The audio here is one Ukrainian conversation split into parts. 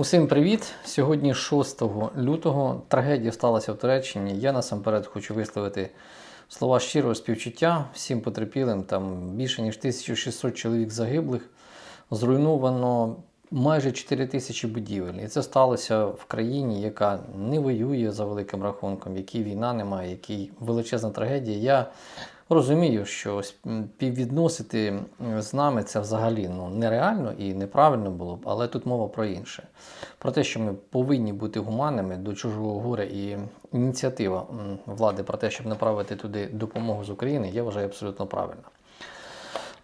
Усім привіт! Сьогодні 6 лютого. Трагедія сталася в Туреччині. Я насамперед хочу висловити слова щирого співчуття всім потерпілим. Там більше ніж 1600 чоловік загиблих. Зруйновано майже 4 тисячі будівель. І це сталося в країні, яка не воює за великим рахунком, якій війна немає, якій величезна трагедія. Я розумію, що співвідносити з нами це взагалі ну, нереально і неправильно було б, але тут мова про інше. Про те, що ми повинні бути гуманними до чужого горя і ініціатива влади про те, щоб направити туди допомогу з України, я вважаю абсолютно правильно.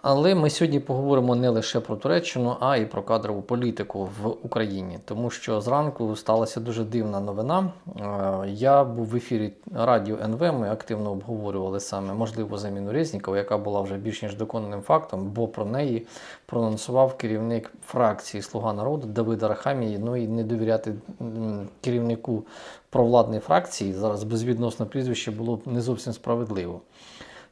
Але ми сьогодні поговоримо не лише про Туреччину, а й про кадрову політику в Україні, тому що зранку сталася дуже дивна новина. Е, Я був в ефірі радіо НВ. Ми активно обговорювали саме можливу заміну Резнікова, яка була вже більш ніж доконаним фактом, бо про неї прононсував керівник фракції Слуга народу Давид Арахамій. Ну і не довіряти керівнику провладної фракції зараз безвідносно прізвище було б не зовсім справедливо.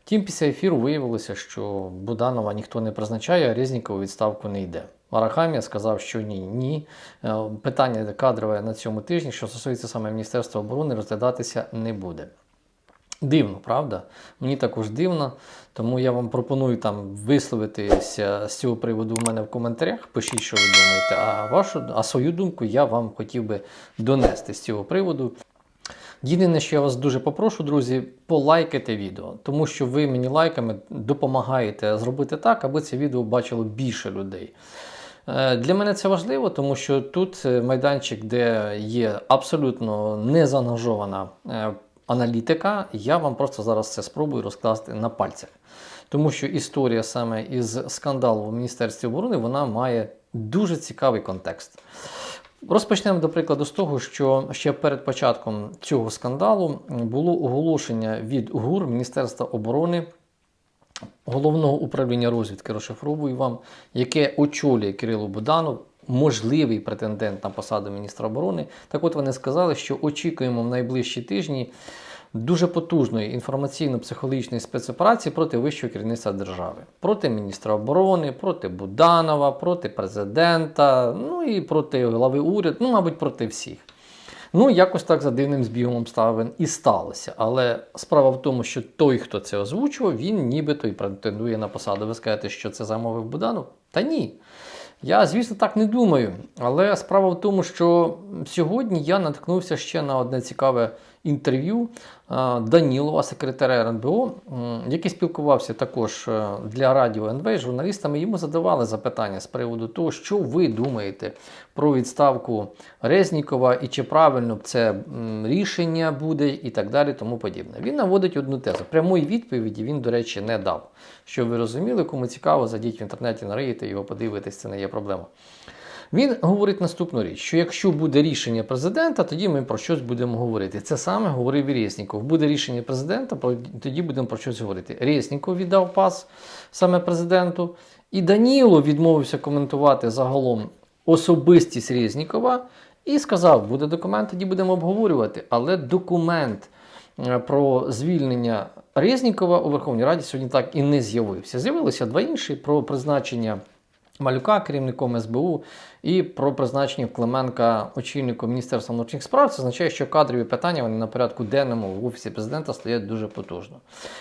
Втім, після ефіру виявилося, що Буданова ніхто не призначає, а Резніков відставку не йде. Арахамія сказав, що ні, ні. Е, Питання кадрове на цьому тижні, що стосується саме Міністерства оборони, розглядатися не буде. Дивно, правда? Мені також дивно, тому я вам пропоную там висловитися з цього приводу у мене в коментарях. Пишіть, що ви думаєте. А вашу, а свою думку я вам хотів би донести з цього приводу. Єдине, що я вас дуже попрошу, друзі, полайкайте відео, тому що ви мені лайками допомагаєте зробити так, аби це відео бачило більше людей. Е, Для мене це важливо, тому що тут е, майданчик, де є абсолютно незаангажована е, аналітика, я вам просто зараз це спробую розкласти на пальцях. Тому що історія саме із скандалу в Міністерстві оборони вона має дуже цікавий контекст. Розпочнемо, до прикладу, з того, що ще перед початком цього скандалу було оголошення від ГУР Міністерства оборони головного управління розвідки розшифровую вам, яке очолює Кирило Буданов, можливий претендент на посаду міністра оборони. Так от вони сказали, що очікуємо в найближчі тижні дуже потужної інформаційно-психологічної спецоперації проти вищого керівництва держави, проти міністра оборони, проти Буданова, проти президента, ну і проти глави уряду, ну, мабуть, проти всіх. Ну, якось так за дивним збігом обставин і сталося. Але справа в тому, що той, хто це озвучував, він нібито і претендує на посаду. Ви скажете, що це замовив Буданов? Та ні. Я, звісно, так не думаю. Але справа в тому, що сьогодні я наткнувся ще на одне цікаве інтерв'ю Данілова, секретаря РНБО, який спілкувався також е, для радіо НВ з журналістами. Йому задавали запитання з приводу того, що ви думаєте про відставку Резнікова і чи правильно це рішення буде, і так далі, тому подібне. Він наводить одну тезу. Прямої відповіді він, до речі, не дав. Щоб ви розуміли, кому цікаво, зайдіть в інтернеті, нариєте його, подивитесь, це не є проблема. Він говорить наступну річ: що якщо буде рішення президента, тоді ми про щось будемо говорити. Це саме говорив Резніков. Буде рішення президента, тоді будемо про щось говорити. Резніков віддав пас саме президенту, і Даніло відмовився коментувати загалом особистість Резнікова і сказав: буде документ, тоді будемо обговорювати. Але документ е, про звільнення Резнікова у Верховній Раді сьогодні так і не з'явився. З'явилося два інші про призначення. Малюка керівником СБУ і про призначення Клименка очільником Міністерства внутрішніх справ. Це означає, що кадрові питання вони на порядку денному в офісі президента стоять дуже потужно.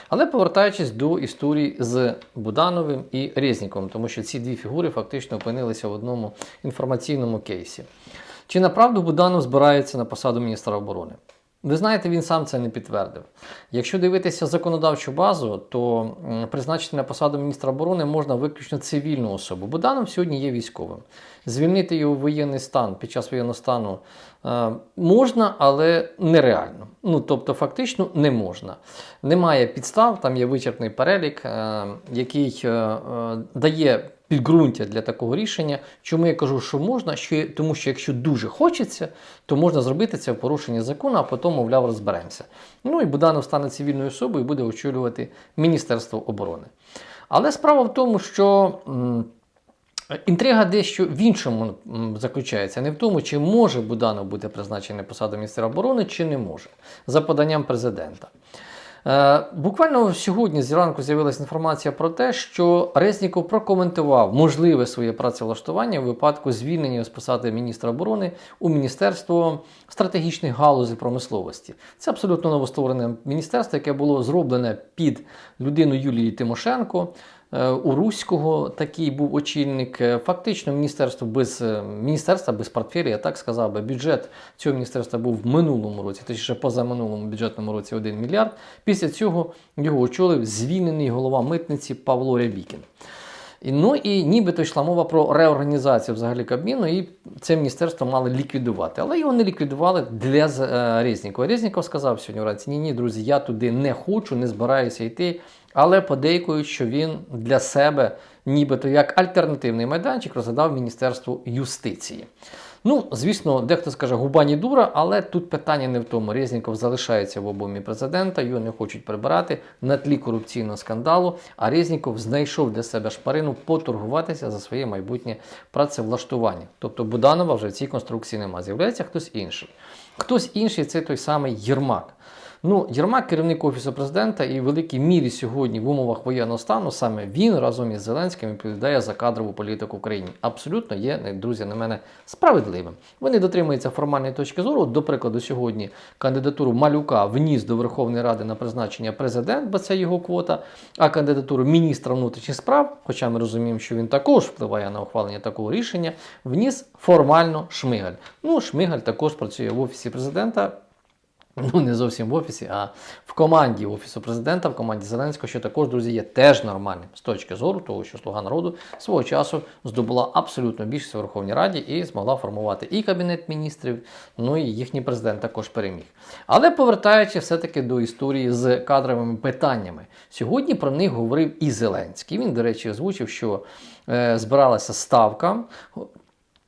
Але повертаючись до історії з Будановим і Резніковим, тому що ці дві фігури фактично опинилися в одному інформаційному кейсі. Чи направду Буданов збирається на посаду міністра оборони? Ви знаєте, він сам це не підтвердив. Якщо дивитися законодавчу базу, то призначити на посаду міністра оборони можна виключно цивільну особу. Буданов сьогодні є військовим. Звільнити його в воєнний стан під час воєнного стану е, можна, але нереально. Ну тобто, фактично не можна. Немає підстав, там є вичерпний перелік, е, який е, дає підґрунтя для такого рішення. Чому я кажу, що можна? Що, тому що якщо дуже хочеться, то можна зробити це в порушенні закону, а потім, мовляв, розберемося. Ну і Буданов стане цивільною особою і буде очолювати Міністерство оборони. Але справа в тому, що. Інтрига дещо в іншому заключається, не в тому, чи може Буданов бути призначений на посаду міністра оборони, чи не може, за поданням президента. Е, буквально сьогодні зранку з'явилася інформація про те, що Резніков прокоментував можливе своє працевлаштування в випадку звільнення з посади міністра оборони у Міністерство стратегічних галузей промисловості. Це абсолютно новостворене міністерство, яке було зроблене під людину Юлії Тимошенко. Е, У Руського такий був очільник. Е, Фактично, міністерство без е, міністерства без портфеля, я так сказав би, бюджет цього міністерства був в минулому році, точніше позаминулому бюджетному році 1 мільярд. Після цього його очолив звільнений голова митниці Павло Рябікін. Ну і нібито йшла мова про реорганізацію взагалі Кабміну, і це міністерство мали ліквідувати. Але його не ліквідували для е, Резнікова. Резніков сказав сьогодні вранці: ні, ні, друзі, я туди не хочу, не збираюся йти. Але подейкують, що він для себе, нібито як альтернативний майданчик, розглядав Міністерство юстиції. Ну, звісно, дехто скаже губа не дура, але тут питання не в тому. Резніков залишається в обомі президента, його не хочуть прибирати на тлі корупційного скандалу. А Резніков знайшов для себе шпарину поторгуватися за своє майбутнє працевлаштування. Тобто Буданова вже в цій конструкції нема. З'являється хтось інший. Хтось інший це той самий Єрмак. Ну, Єрмак, керівник офісу президента, і в великій мірі сьогодні в умовах воєнного стану саме він разом із Зеленським відповідає за кадрову політику в Україні. Абсолютно є, друзі, на мене справедливим. Вони дотримуються формальної точки зору. До прикладу, сьогодні кандидатуру Малюка вніс до Верховної Ради на призначення президент, бо це його квота. А кандидатуру міністра внутрішніх справ, хоча ми розуміємо, що він також впливає на ухвалення такого рішення, вніс формально Шмигаль. Ну, Шмигаль також працює в офісі президента. Ну, не зовсім в офісі, а в команді Офісу президента, в команді Зеленського, що також, друзі, є теж нормальним з точки зору того, що Слуга народу свого часу здобула абсолютно більшість у Верховній Раді і змогла формувати і Кабінет міністрів, ну і їхній президент також переміг. Але повертаючи все-таки до історії з кадровими питаннями, сьогодні про них говорив і Зеленський. Він, до речі, озвучив, що е, збиралася ставка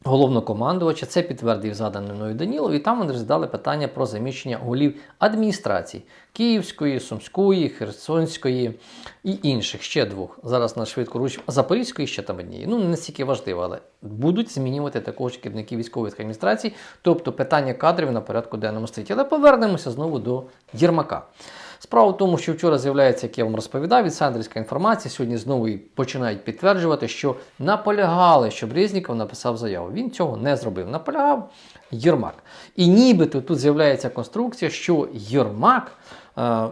головнокомандувача. Це підтвердив заданий мною Данілов, і там вони розглядали питання про заміщення голів адміністрацій Київської, Сумської, Херсонської і інших ще двох. Зараз на швидку руч Запорізької ще там однієї. Ну не настільки важливо, але будуть змінювати також керівників військових адміністрацій, тобто питання кадрів на порядку денному стоїть. Але повернемося знову до Єрмака. Справа в тому, що вчора з'являється, як я вам розповідав, інсайдерська інформація. Сьогодні знову і починають підтверджувати, що наполягали, щоб Резніков написав заяву. Він цього не зробив. Наполягав Єрмак. І нібито тут з'являється конструкція, що Єрмак. Е,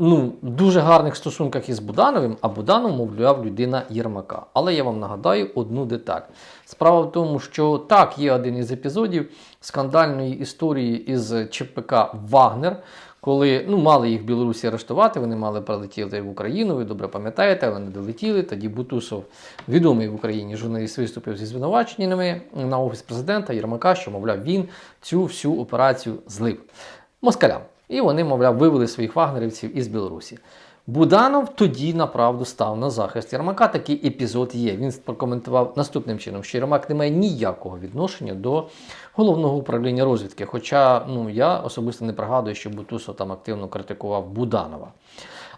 Ну, дуже гарних стосунках із Будановим, а Буданов, мовляв, людина Єрмака. Але я вам нагадаю одну деталь. Справа в тому, що так, є один із епізодів скандальної історії із ЧПК Вагнер, коли ну, мали їх Білорусі арештувати, вони мали прилетіти в Україну, ви добре пам'ятаєте, але не долетіли. Тоді Бутусов, відомий в Україні журналіст, виступив зі звинуваченнями на офіс президента Єрмака, що, мовляв, він цю всю операцію злив москалям. І вони, мовляв, вивели своїх вагнерівців із Білорусі. Буданов тоді направду став на захист Єрмака. Такий епізод є. Він прокоментував наступним чином, що Єрмак не має ніякого відношення до головного управління розвідки. Хоча ну, я особисто не пригадую, що Бутусов там активно критикував Буданова.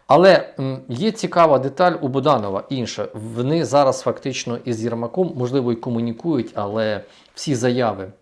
Але є цікава деталь у Буданова інша. Вони зараз фактично із Єрмаком, можливо, і комунікують, але всі заяви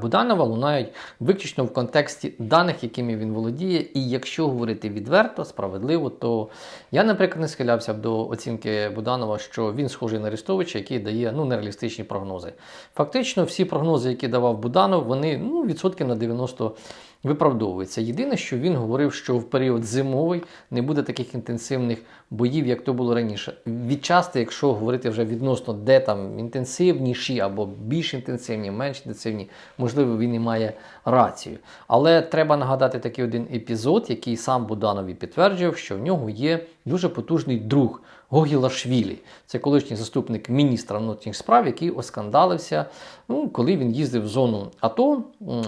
Буданова лунають виключно в контексті даних, якими він володіє. І якщо говорити відверто, справедливо, то я, наприклад, не схилявся б до оцінки Буданова, що він схожий на Арестовича, який дає ну, нереалістичні прогнози. Фактично, всі прогнози, які давав Буданов, вони ну, відсотків на 90 виправдовуються. Єдине, що він говорив, що в період зимовий не буде таких інтенсивних боїв, як то було раніше. Відчасти, якщо говорити вже відносно, де там інтенсивніші або більш інтенсивні, менш інтенсивні, можливо, він і має рацію. Але треба нагадати такий один епізод, який сам Буданові підтверджував, що в нього є дуже потужний друг Гогілашвілі. Це колишній заступник міністра внутрішніх справ, який оскандалився, ну, коли він їздив в зону АТО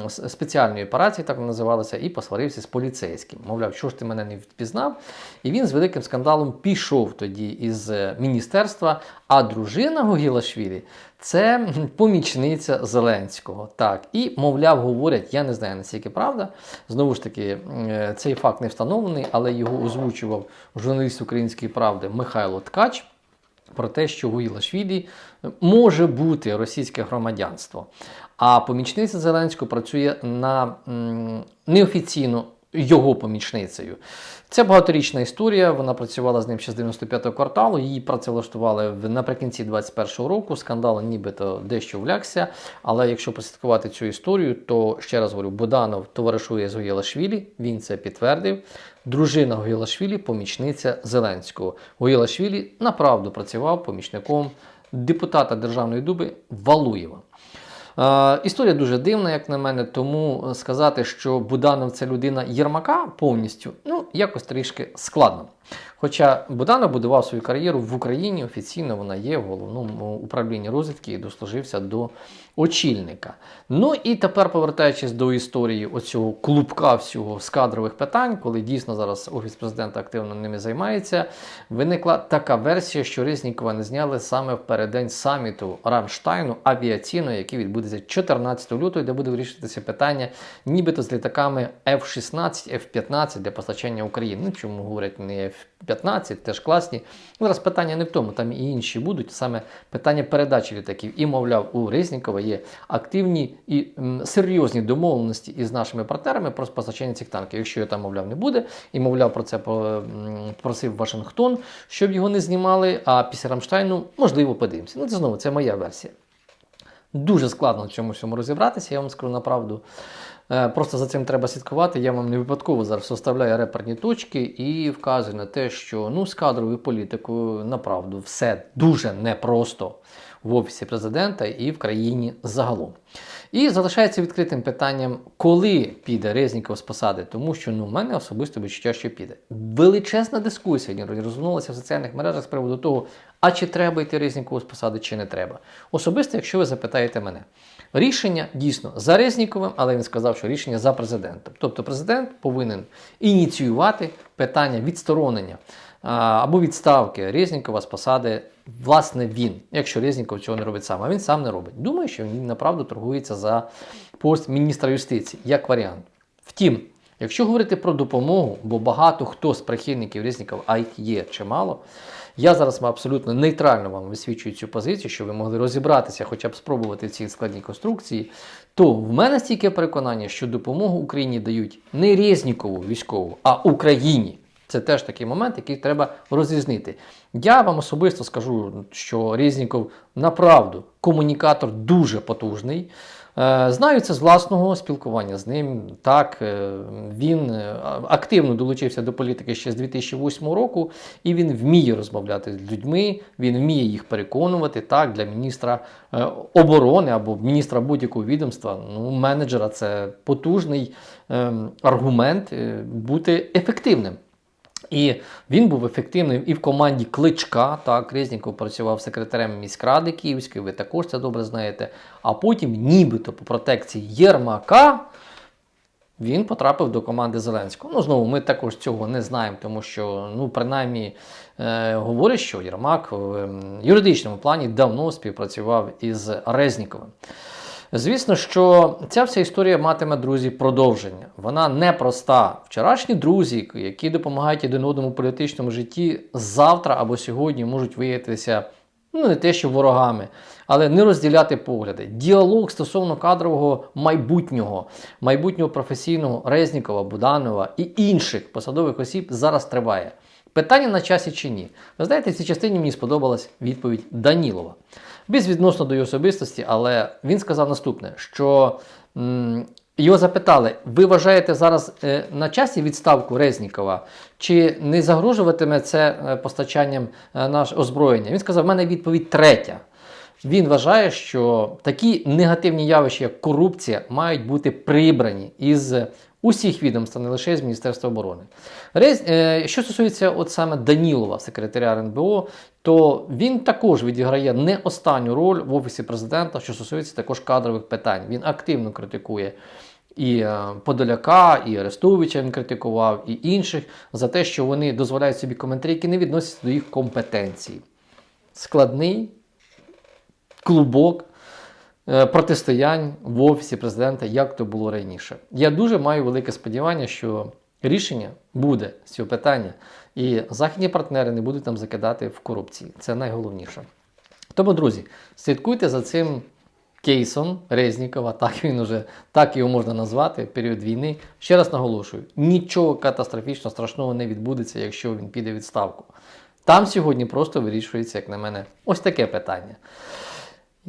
спеціальної операції, так вона називалася, і посварився з поліцейським. Мовляв, що ж ти мене не впізнав? І він з великим скандалом пішов тоді із е, міністерства. А дружина Гогілашвілі це помічниця Зеленського. Так, і, мовляв, говорять, я не знаю наскільки правда. Знову ж таки, е, цей факт не встановлений, але його озвучував журналіст української правди Михайло Ткач про те, що у Ілашвілі може бути російське громадянство. А помічниця Зеленського працює на неофіційно його помічницею. Це багаторічна історія. Вона працювала з ним ще з 95-го кварталу. Її працевлаштували наприкінці 21-го року. Скандал нібито дещо влягся. Але якщо прослідкувати цю історію, то ще раз говорю, Буданов товаришує з Гоєлашвілі, він це підтвердив. Дружина Гоєлашвілі – помічниця Зеленського. Гоєлашвілі направду працював помічником депутата Державної дуби Валуєва. Е, історія дуже дивна, як на мене, тому сказати, що Буданов це людина Єрмака повністю, ну, якось трішки складно. Хоча Буданов будував свою кар'єру в Україні, офіційно вона є в головному управлінні розвідки і дослужився до очільника. Ну і тепер, повертаючись до історії оцього клубка всього з кадрових питань, коли дійсно зараз Офіс президента активно ними займається, виникла така версія, що Резнікова не зняли саме в переддень саміту Рамштайну авіаційного, який відбудеться 14 лютого, де буде вирішуватися питання, нібито з літаками F-16, F-15 для постачання України. Ну, чому говорять не F-15, теж класні. Ну, Зараз питання не в тому, там і інші будуть. Саме питання передачі літаків. І, мовляв, у Резнікова є активні і м, серйозні домовленості із нашими партнерами про постачання цих танків. Якщо його там, мовляв, не буде, і мовляв про це просив Вашингтон, щоб його не знімали. А після Рамштайну, можливо, подивимося. Ну, це знову це моя версія. Дуже складно цьому всьому розібратися, я вам скажу направду. правду. Просто за цим треба слідкувати. Я вам не випадково зараз оставляю реперні точки і вказую на те, що ну, з кадровою політикою направду все дуже непросто в офісі президента і в країні загалом. І залишається відкритим питанням, коли піде Резніков з посади, тому що ну, в мене особисто відчуття, що піде. Величезна дискусія розвернулася в соціальних мережах з приводу того, а чи треба йти Резнікову з посади, чи не треба. Особисто, якщо ви запитаєте мене. Рішення дійсно за Резніковим, але він сказав, що рішення за президентом. Тобто президент повинен ініціювати питання відсторонення або відставки Резнікова з посади, власне, він, якщо Резніков цього не робить сам, а він сам не робить. Думаю, що він направду торгується за пост міністра юстиції, як варіант. Втім, якщо говорити про допомогу, бо багато хто з прихильників Резнікова, а їх є чимало, я зараз абсолютно нейтрально вам висвічую цю позицію, щоб ви могли розібратися, хоча б спробувати в цій складній конструкції. То в мене стільки переконання, що допомогу Україні дають не Резнікову військову, а Україні. Це теж такий момент, який треба розрізнити. Я вам особисто скажу, що Резніков направду комунікатор дуже потужний. Е, Знаю це з власного спілкування з ним. Так, е, він е, активно долучився до політики ще з 2008 року, і він вміє розмовляти з людьми, він вміє їх переконувати. Так, для міністра оборони або міністра будь-якого відомства, ну, менеджера це потужний ем, аргумент бути ефективним. І він був ефективним і в команді Кличка. Так, Резніков працював секретарем міськради Київської, ви також це добре знаєте. А потім, нібито по протекції Єрмака, він потрапив до команди Зеленського. Ну, знову, ми також цього не знаємо, тому що, ну, принаймні, е, говорять, що Єрмак в ем, юридичному плані давно співпрацював із Резніковим. Звісно, що ця вся історія матиме друзі продовження. Вона непроста. Вчорашні друзі, які допомагають один одному політичному житті, завтра або сьогодні можуть виявитися ну не те, що ворогами, але не розділяти погляди. Діалог стосовно кадрового майбутнього, майбутнього професійного Резнікова, Буданова і інших посадових осіб зараз триває. Питання на часі чи ні? Ви знаєте, в цій частині мені сподобалась відповідь Данілова. Безвідносно до його особистості, але він сказав наступне: що м, його запитали: ви вважаєте зараз е, на часі відставку Резнікова, чи не загрожуватиме це е, постачанням е, наш озброєння? Він сказав: в мене відповідь третя. Він вважає, що такі негативні явища, як корупція, мають бути прибрані із усіх відомств, не лише з Міністерства оборони. Е, що стосується от саме Данілова, секретаря РНБО, то він також відіграє не останню роль в офісі президента, що стосується також кадрових питань. Він активно критикує. І е, Подоляка, і Арестовича він критикував, і інших за те, що вони дозволяють собі коментарі, які не відносяться до їх компетенції. Складний клубок е, протистоянь в офісі президента, як то було раніше. Я дуже маю велике сподівання, що рішення буде з цього питання, і західні партнери не будуть там закидати в корупції. Це найголовніше. Тому, друзі, слідкуйте за цим кейсом Резнікова, так він уже так його можна назвати, період війни. Ще раз наголошую: нічого катастрофічно страшного не відбудеться, якщо він піде відставку. Там сьогодні просто вирішується, як на мене, ось таке питання.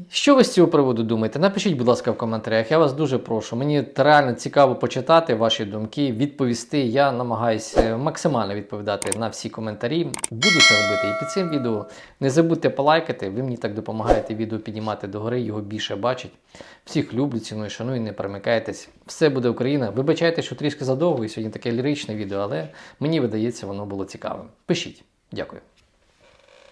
Що ви з цього приводу думаєте? Напишіть, будь ласка, в коментарях. Я вас дуже прошу. Мені реально цікаво почитати ваші думки, відповісти. Я намагаюся максимально відповідати на всі коментарі. Буду це робити і під цим відео. Не забудьте полайкати, ви мені так допомагаєте відео піднімати догори, його більше бачить. Всіх люблю, ціную, шаную, не перемикайтесь. Все буде Україна. Вибачайте, що трішки задовго, і сьогодні таке ліричне відео, але мені видається, воно було цікавим. Пишіть. Дякую.